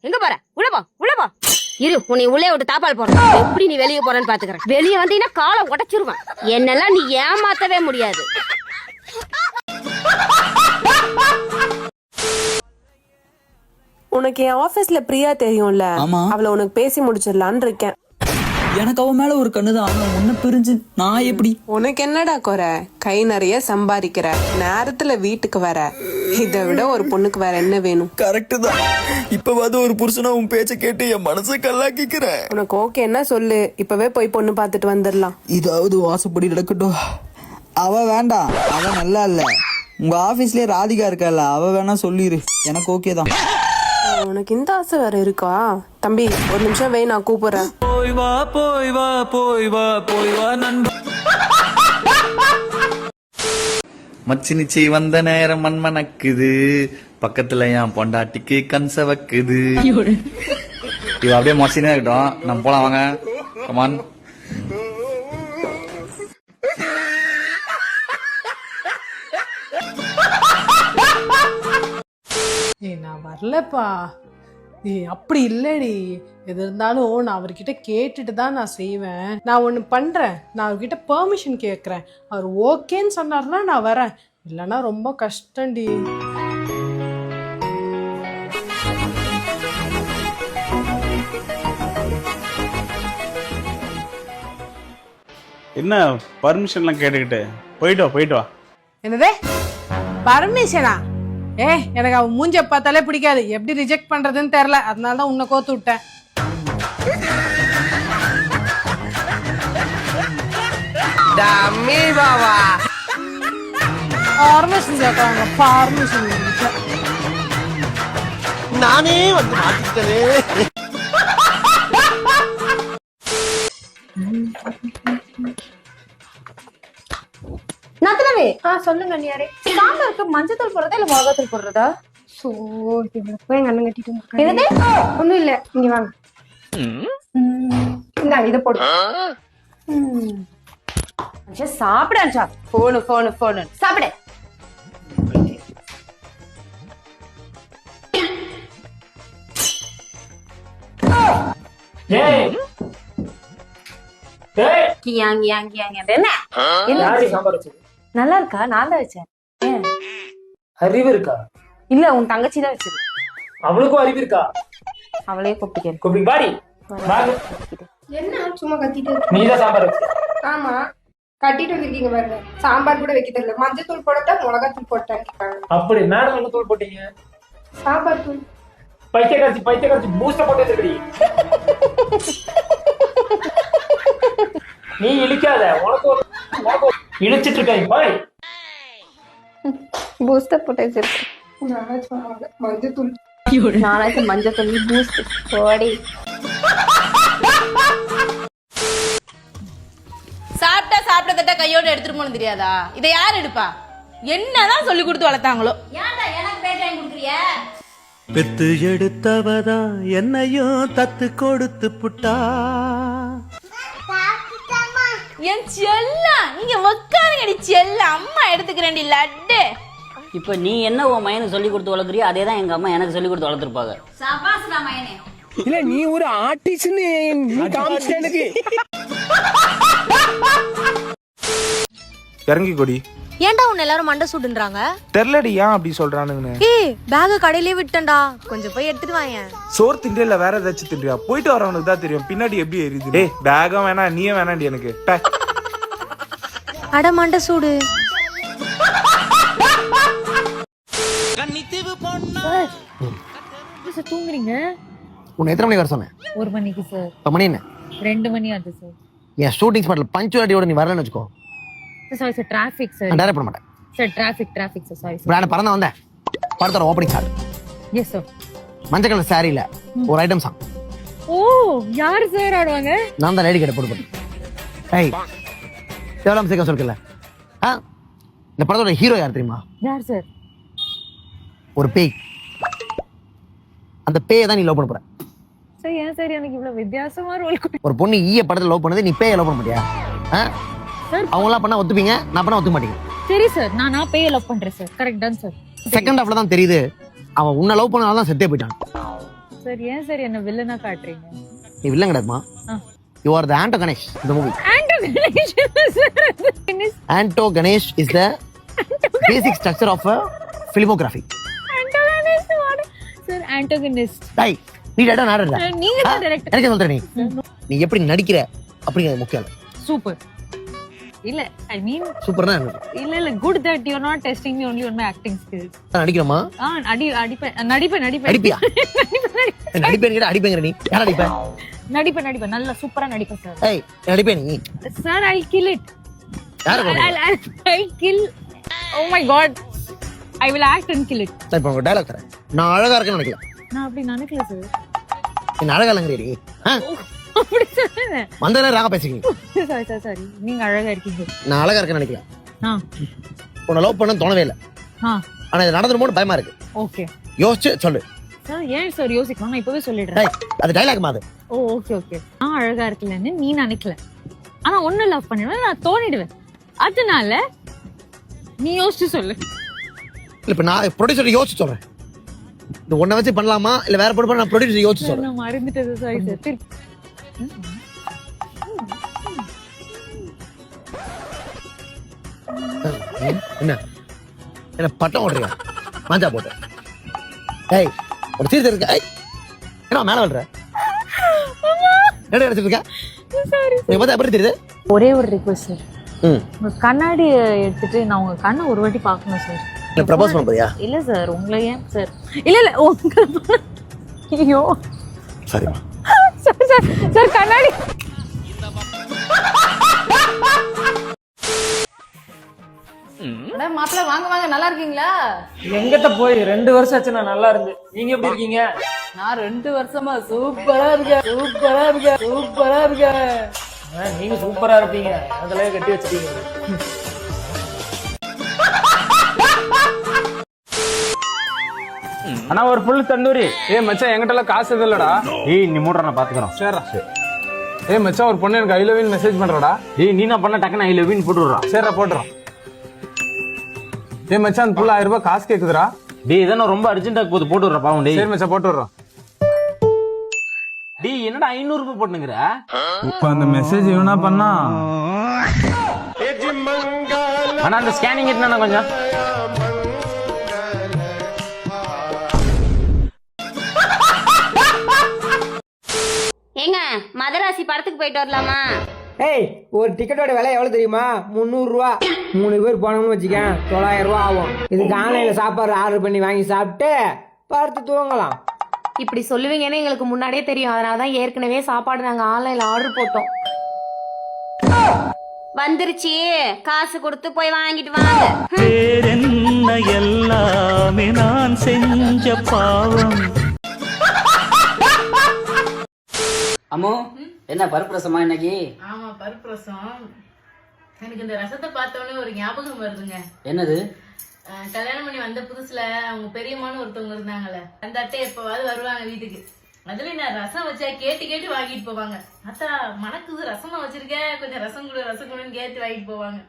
எங்க போற? உள்ள போ உள்ள போ. இரு உன்னை உள்ளே விட்டு தாப்பால் போறேன். எப்படி நீ வெளியே போறேன்னு பாத்துக்கிறேன். வெளியே வந்தீங்கன்னா காலை உடைச்சிருவேன். என்னெல்லாம் நீ ஏமாத்தவே முடியாது. உனக்கு என் ஆபீஸ்ல பிரியா தெரியும்ல? ஆமா. அவளை உனக்கு பேசி முடிச்சிடலான்னு இருக்கேன். எனக்கு அவன் மேல ஒரு கண்ணு தான் உன்ன பிரிஞ்சு நான் எப்படி? உனக்கு என்னடா குறை? கை நிறைய சம்பாதிக்கிற. நேரத்துல வீட்டுக்கு வர. இதை விட ஒரு பொண்ணுக்கு வேற என்ன வேணும்? கரெக்ட் தான். இப்பவாது ஒரு புருஷனா உன் பேச்ச கேட்டு என் மனசை கல்லாக்கிக்கிறேன். உனக்கு ஓகே என்ன சொல்லு? இப்பவே போய் பொண்ணு பார்த்துட்டு வந்துடலாம். இதாவது வாசப்படி நடக்கட்டும். அவ வேண்டாம். அவ நல்லா இல்ல. உங்க ஆபீஸ்லயே ராதிகா இருக்கல அவ வேணா சொல்லிரு. எனக்கு ஓகே தான். உனக்கு இந்த ஆசை வேற இருக்கா? தம்பி ஒரு நிமிஷம் வை நான் கூப்பிடுறேன். போய் வா போய் வா போய் வா போய் வா நண்பா. மச்சினிச்சி வந்த நேரம் மண்மணக்குது. பக்கத்துல என் பொண்டாட்டிக்கு கண் சவக்குது. இவ அப்படியே மொசினே இருக்கட்டும். நம்ம போலாம் வாங்க. கமான் வரலப்பா. ஏய் அப்படி இல்லடி. எது இருந்தாலும் நான் அவர்கிட்ட கேட்டுட்டு தான் நான் செய்வேன். நான் ஒன்று பண்ணுறேன் நான் அவர்கிட்ட பெர்மிஷன் கேட்குறேன் அவர் ஓகேன்னு சொன்னார்னா நான் வரேன். இல்லைன்னா ரொம்ப கஷ்டம்டி. என்ன பர்மிஷன்லாம் கேட்டுக்கிட்டு? போயிட்டு வா போயிட்டு வா. என்னதே? பர்மிஷனா ஏ எனக்கு அவன் மூஞ்ச பார்த்தாலே பிடிக்காது. எப்படி ரிஜெக்ட் பண்றதுன்னு தெரில அதனால தான் உன்னை கோத்து விட்டேன். பர்மிஷன் கேட்கறாங்க பர்மிஷன் நத்தனவே ஆ சொல்லுங்க நீயாரே சாம்பாருக்கு மஞ்சத்தூள் போடுறதா இல்ல மிளகாத்தூள் போடுறதா? சோ போய் எங்க அண்ணன் கட்டிட்டு என்னது? ஒண்ணும் இல்ல. இங்க வாங்க. இந்தாங்க இதை போடு. சாப்பிடு அஞ்சா. போனு போனு போனு. சாப்பிடு. கியாங் கியாங் கியாங். என்ன? என்ன? நல்லா இருக்கா நான் தான் வச்சேன். ஏன்? அறிவு இருக்கா? இல்ல உன் தங்கச்சி தான் வச்சது அவளுக்கும் அறிவு இருக்கா? அவளையே கூப்பிட்டு குப்பி பாடி வாங்க என்ன? சும்மா கத்திட்டு நீ தான் சாம்பார் ஆமா. கட்டிட்டு வந்திருக்கீங்க பாருங்க. சாம்பார் கூட வைக்க தெரியல. மஞ்சள் தூள் போட்டா மிளகாத்தூள் போட்டேன் அப்படி மேடம் என்ன தூள் போட்டீங்க? சாம்பார் தூள். பைத்தியக்காரச்சி பைத்தியக்காரச்சி பூஸ்ட போட்டு நீ இழிக்காத. உனக்கு ஒரு உனக்கு ஒரு இழிச்சிட்டு இருக்காங்க பாய் பூஸ்டர் போட்டு வச்சிருக்கேன். மஞ்சள் தூள். நானாச்சும் மஞ்சள் தண்ணி பூஸ்ட் போடி. சாப்பிட்டா சாப்பிட்டதட்ட கையோட எடுத்துட்டு போகணும் தெரியாதா? இதை யார் எடுப்பா? என்னதான் சொல்லி கொடுத்து வளர்த்தாங்களோ. பெத்து எடுத்தவதா என்னையும் தத்து கொடுத்து புட்டா. என் செல்லம் நீங்க உக்காருங்கடி செல்லம் அம்மா எடுத்துக்கிறேன்டி லட்டு. இப்போ நீ என்ன உன் மயனுக்கு சொல்லி கொடுத்து வளர்க்குறியோ அதே தான் எங்க அம்மா எனக்கு சொல்லி கொடுத்து வளர்த்துருப்பாங்க. இல்ல நீ ஒரு ஆர்டிஸ்ட்னு காமிச்சிட்ட எனக்கு. இறங்கி கொடி ஏன்டா உன்னை எல்லாரும் மண்டை சுடுன்றாங்க? தெரிலடி ஏன் அப்படி சொல்றானுங்கன்னு. ஏய் பேக கடையிலே விட்டேன்டா. கொஞ்சம் போய் எடுத்துட்டு வாயேன். சோறு தின்றியா இல்ல வேற ஏதாச்சும் தின்றியா? போயிட்டு வரவனுக்கு தான் தெரியும். பின்னாடி எப்படி எரியுது டேய் பேகம் வேணாம் நீயும் வேணாண்டி எனக்கு. பே. அட மண்டை சூடு. தூங்குறீங்க? உன்னை எத்தனை மணிக்கு வர சொன்னேன்? ஒரு மணிக்கு சார். இப்போ மணி என்ன? ரெண்டு மணி ஆகுது சார். என் ஷூட்டிங் ஸ்பாட்ல பஞ்சுவாலிட்டியோட நீ வரலன்னு வச்சுக்கோ. Sorry sir traffic sir direct பண்ண மாட்டேன். Sir traffic traffic sir sorry இப்போ நான் பறந்து வந்தேன். படத்தோட ஓப்பனிங் ஷாட் எஸ் சார் மஞ்சள் கலர் சாரியில ஒரு ஐட்டம் சாங் ஓ யார் சார் ஆடுவாங்க? நான் தான் லேடி கிட்ட போட்டு ஏய் எவ்வளோ சீக்கிரம் சொல்லிக்கல ஆ? இந்த படத்தோட ஹீரோ யார் தெரியுமா? யார் சார் ஒரு பேய். அந்த பேயை தான் நீ லவ் பண்ண போற. சார் ஏன் சார் எனக்கு இவ்வளவு வித்தியாசமா ரோல் ஒரு பொண்ணு ஈய படத்துல லவ் பண்ணது நீ பேயை லவ் பண்ண மாட்டியா? ஆ? அவங்களாம் பண்ணா ஒத்துப்பீங்க? நான் பண்ணா ஒத்துக்க மாட்டீங்க. சரி சார் நான் நான் பேய லவ் பண்றேன் சார். கரெக்ட் தான் சார். செகண்ட் ஹாஃப்ல தான் தெரியுது. அவன் உன்னை லவ் பண்ணனால தான் செத்தே போயிட்டான். சார் ஏன் சார் என்ன வில்லனா காட்டுறீங்க? நீ வில்லன் கிடையாதுமா? யூ ஆர் த ஆண்டோ கணேஷ் இந்த movie antagonist is the basic structure of filmography sir antagonist tie நீ டேட்டா நாடா நீங்க தான் டைரக்டர் எனக்கு சொல்ற நீ. நீ. எப்படி நடிக்கிற அப்படிங்கிறது முக்கியம். சூப்பர் இல்ல ஐ மீன் சூப்பர்னா இல்ல இல்ல good that you not testing me only on my acting skills நான் நடிக்கிறோமா ஆ அடி அடிப்பேன் நடிப்பேன் நடிப்பேன். அடிப்பியா? நடிப்பேன் அடிப்பேன் நீ. யார் அடிப்ப? நடிப்பேன் நடிப்பேன். நல்லா சூப்பரா நடிப்பேன் சார் ஏய் நடிப்பேன் நீ. சார் ஐ கில் இட் யாரை I kill oh my God I will act and kill it நான் இப்போ டைலாக் தரேன். நான் அழகா இருக்கேன்னு நினைக்கல. நான் அப்படி நினைக்கல சார் என்ன அழகா இல்லைங்கிறீ ஆ? வந்ததுல ராக பேசிக்கிங்க. சாரி சாரி சாரி நீங்க அழகா இருக்கீங்க. நான் அழகா இருக்கேன்னு நினைக்கல. உன்னை லவ் பண்ண தோணவே இல்லை. ஆனா இது நடந்துருமோன்னு பயமா இருக்கு. ஓகே. யோசிச்சு சொல்லு. சார் ஏன் சார் யோசிக்கலாம் நான் இப்பவே சொல்லிடுறேன். அது டைலாக் மாது ஓ ஓகே ஓகே. நான் அழகா இருக்கலன்னு நீ நினைக்கல. ஆனா ஒண்ணு லவ் பண்ணிடுவேன் நான் தோணிடுவேன். அதனால நீ யோசிச்சு சொல்லு. இல்ல இப்ப நான் ப்ரொடியூசர் யோசிச்சு சொல்றேன். இந்த ஒன்ன வச்சு பண்ணலாமா? இல்ல வேற பண்ண நான் ப்ரொடியூசர் யோசிச்சு சொல்றேன். நான் மறந்துட்டது சாரி சார் என்ன? என்ன பட்டம் ஓடுறியா? மாஞ்சா போட்டு. ஏய் ஒரு சீர்த்து இருக்க. ஏய் என்ன மேல வல்ற என்ன நினைச்சிட்டு இருக்க? நீ பார்த்தா எப்படி தெரியுது? ஒரே ஒரு ரிக்வஸ்ட் சார் உங்க கண்ணாடி எடுத்துட்டு நான் உங்க கண்ணை ஒரு வாட்டி பார்க்கணும் சார் இல்ல ப்ரப்போஸ் பண்ண போறியா? இல்ல சார் உங்களை ஏன் சார் இல்ல இல்ல உங்களை ஐயோ. சரிம்மா சார் சார் சார் கண்ணாடி. மாப்பிள்ள வாங்க வாங்க நல்லா இருக்கீங்களா? எங்கிட்ட போய் ரெண்டு வருஷம் ஆச்சு நான் நல்லா இருந்து. நீங்க எப்படி இருக்கீங்க? நான் ரெண்டு வருஷமா சூப்பரா இருக்கேன். சூப்பரா இருக்கேன். சூப்பரா இருக்கேன். நீங்க சூப்பரா இருப்பீங்க. அதெல்லாம் கட்டி வச்சிட்டீங்க. அண்ணா ஒரு ஃபுல் தந்தூரி. ஏய் மச்சான் என்கிட்ட எல்லாம் காசு எதுவும் இல்லடா? ஏய் நீ மூடுற நான் பாத்துக்கிறோம் சரிடா ஏய் மச்சான் ஒரு பொண்ணு எனக்கு ஐ லவ் மெசேஜ் பண்றடா. ஏய் நீ நான் பண்ண டக்குன்னு ஐ லவ் போட்டு விடுறா சரிடா போட்டுறோம். ஏய் மச்சான் அந்த புள்ள ஆயிரம் ரூபாய் காசு கேக்குதுடா. டேய் இதான ரொம்ப அர்ஜென்ட்டா போது போட்டு விடுற பாவம் டேய். சரி மச்சான் போட்டு விடுறோம். டேய் என்னடா ஐநூறு ரூபாய் போட்டுங்கிற இப்ப அந்த மெசேஜ் இவனா பண்ணா? ஆனா அந்த ஸ்கேனிங் என்ன கொஞ்சம் ஏங்க மதராசி படத்துக்கு போயிட்டு வரலாமா? ஏய் ஒரு டிக்கெட்டோட விலை எவ்வளவு தெரியுமா? முந்நூறு ரூபா மூணு பேர் போனோம்னு வச்சுக்கேன் தொள்ளாயிரம் ரூபா ஆகும். இதுக்கு ஆன்லைன்ல சாப்பாடு ஆர்டர் பண்ணி வாங்கி சாப்பிட்டு பார்த்து தூங்கலாம். இப்படி சொல்லுவீங்கன்னு எங்களுக்கு முன்னாடியே தெரியும். அதனால தான் ஏற்கனவே சாப்பாடு நாங்க ஆன்லைன்ல ஆர்டர் போட்டோம். வந்துருச்சு. காசு கொடுத்து போய் வாங்கிட்டு வாங்க. வேறென்ன எல்லாமே நான் செஞ்ச பாவம். அம்மோ என்ன பருப்பு ரசமா இன்னைக்கு? ஆமா பருப்பு ரசம் எனக்கு இந்த ரசத்தை பார்த்தோன்னே ஒரு ஞாபகம் வருதுங்க. என்னது? கல்யாணம் பண்ணி வந்த புதுசுல அவங்க பெரியம்மான்னு ஒருத்தவங்க இருந்தாங்கல்ல. அந்த அத்தை எப்பவாவது வருவாங்க வீட்டுக்கு. அதுல நான் ரசம் வச்சா கேட்டு கேட்டு வாங்கிட்டு போவாங்க. அத்தா மணக்குது ரசமா வச்சிருக்க. கொஞ்சம் ரசம் கொடு ரசம் கொடுன்னு கேட்டு வாங்கிட்டு போவாங்க.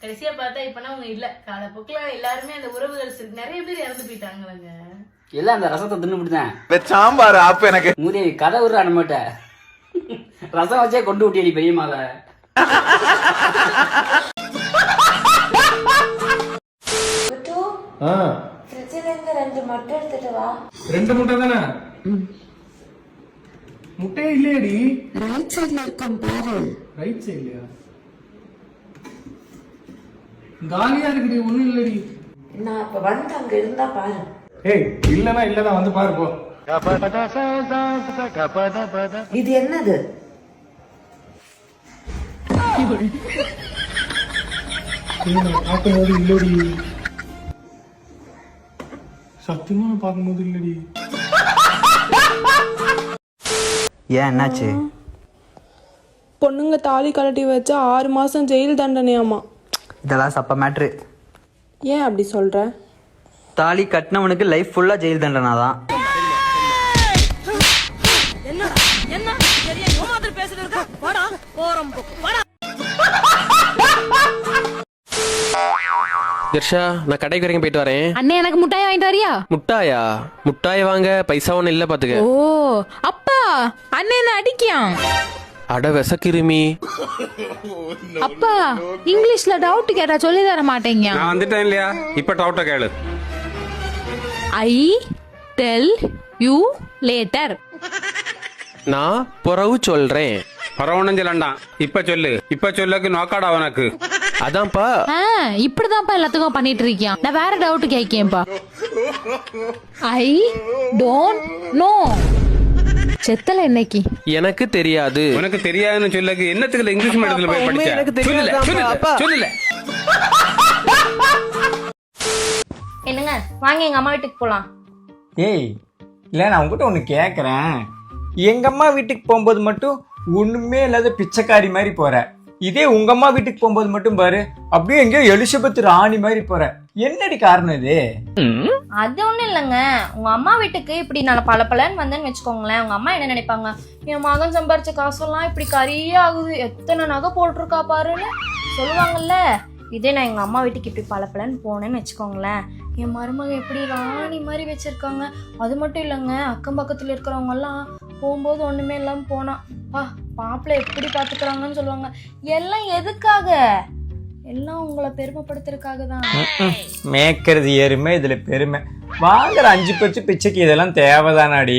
கடைசியா பார்த்தா இப்பனா அவங்க இல்ல. காலப்போக்கில் எல்லாருமே அந்த உறவுகள் நிறைய பேர் இறந்து போயிட்டாங்களங்க. எல்லாம் அந்த ரசத்தை தின்னுபிட்டுதான் சாம்பார் அப்ப எனக்கு. மூதேவி கதை விடுறா நம்மகிட்ட. ரசம் வச்சே கொண்டு விட்டியடி பெரியம்மாவ. ரெண்டு முட்டை தானே? முட்டையே இல்லையடி. ரைட் சைடுல இருக்கும் பாரு. ரைட் சைட்லயா காலியா இருக்குடி ஒண்ணும் இல்லடி. நான் இப்ப வந்து அங்க இருந்தா பாரு. ஏய் இல்லனா இல்லதான் வந்து பாரு போ. இது என்னது? பார்க்கும்போது இல்லடி. சத்தியமா பார்க்கும்போது இல்லடி. ஏன் என்னாச்சு? பொண்ணுங்க தாலி கழட்டி வச்சா ஆறு மாசம் ஜெயில் தண்டனையாமா. இதெல்லாம் சப்ப மேட்ரு. ஏன் அப்படி சொல்ற? தாலி கட்டினவனுக்கு லைஃப் ஃபுல்லா ஜெயில் தண்டனை தான் திர்ஷா நான் கடைக்கு வரைக்கும் போயிட்டு வரேன். அண்ணே எனக்கு முட்டாய் வாங்கிட்டு வரியா? முட்டாயா? முட்டாய் வாங்க பைசா ஒன்றும் இல்லை பார்த்துக்க ஓ அப்பா அண்ணே என்ன அடிக்கியான் அட விசக்கிருமி. அப்பா இங்கிலீஷ்ல டவுட் கேட்டா சொல்லி தர மாட்டேங்க. நான் வந்துட்டேன் இல்லையா? இப்ப டவுட்ட கேளு. ஐ டெல் யூ லேட்டர் நான் புறவு சொல்றேன். பரவணும் சொல்லண்டாம். இப்ப சொல்லு. இப்ப சொல்லக்கு நோக்காடா உனக்கு. அதான்ப்பா. இப்படிதான்ப்பா எல்லாத்துக்கும் பண்ணிட்டு இருக்கியான் நான் வேற டவுட் கேட்கேன்ப்பா ஐ டோன்ட் நோ. செத்தல இன்னைக்கு எனக்கு தெரியாது. உனக்கு தெரியாதுன்னு சொல்லக்கு என்னத்துக்கு இங்கிலீஷ் மீடியத்துல போய் படிச்ச? எனக்கு தெரியாதுப்பா, சொல்லல அப்பா. சொல்லல. என்னங்க வாங்க எங்க அம்மா வீட்டுக்கு போலாம். ஏய் இல்லை நான் உங்ககிட்ட ஒன்று கேட்குறேன் எங்கள் அம்மா வீட்டுக்கு போகும்போது மட்டும் ஒன்றுமே இல்லாத பிச்சைக்காரி மாதிரி போற. இதே உங்க அம்மா வீட்டுக்கு போகும்போது மட்டும் பாரு. அப்படியே எங்கேயோ எலிசபெத் ராணி மாதிரி போற. என்னடி காரணம் இது? அது ஒண்ணும் இல்லைங்க. உங்க அம்மா வீட்டுக்கு இப்படி நான் பல பலன்னு வந்தேன்னு வச்சுக்கோங்களேன். உங்க அம்மா என்ன நினைப்பாங்க? என் மகன் சம்பாரிச்ச காசெல்லாம் இப்படி கரிய ஆகுது. எத்தனை நகை போட்டிருக்கா பாருன்னு சொல்லுவாங்கல்ல. இதே நான் எங்க அம்மா வீட்டுக்கு இப்படி பல பலன்னு போனேன்னு வச்சுக்கோங்களேன். என் மருமக எப்படி ராணி மாதிரி வச்சிருக்காங்க. அது மட்டும் இல்லைங்க. அக்கம் பக்கத்துல இருக்கிறவங்க எல்லாம் போகும்போது ஒண்ணுமே இல்லாம போனா பா மாப்பிள்ளை எப்படி பாத்துக்கிறாங்கன்னு சொல்லுவாங்க. எல்லாம் எதுக்காக? எல்லாம் உங்களை பெருமைப்படுத்துறதுக்காக தான். மேய்க்கிறது எருமை இதுல பெருமை. வாங்குற அஞ்சு பச்சு பிச்சைக்கு இதெல்லாம் தேவைதானாடி?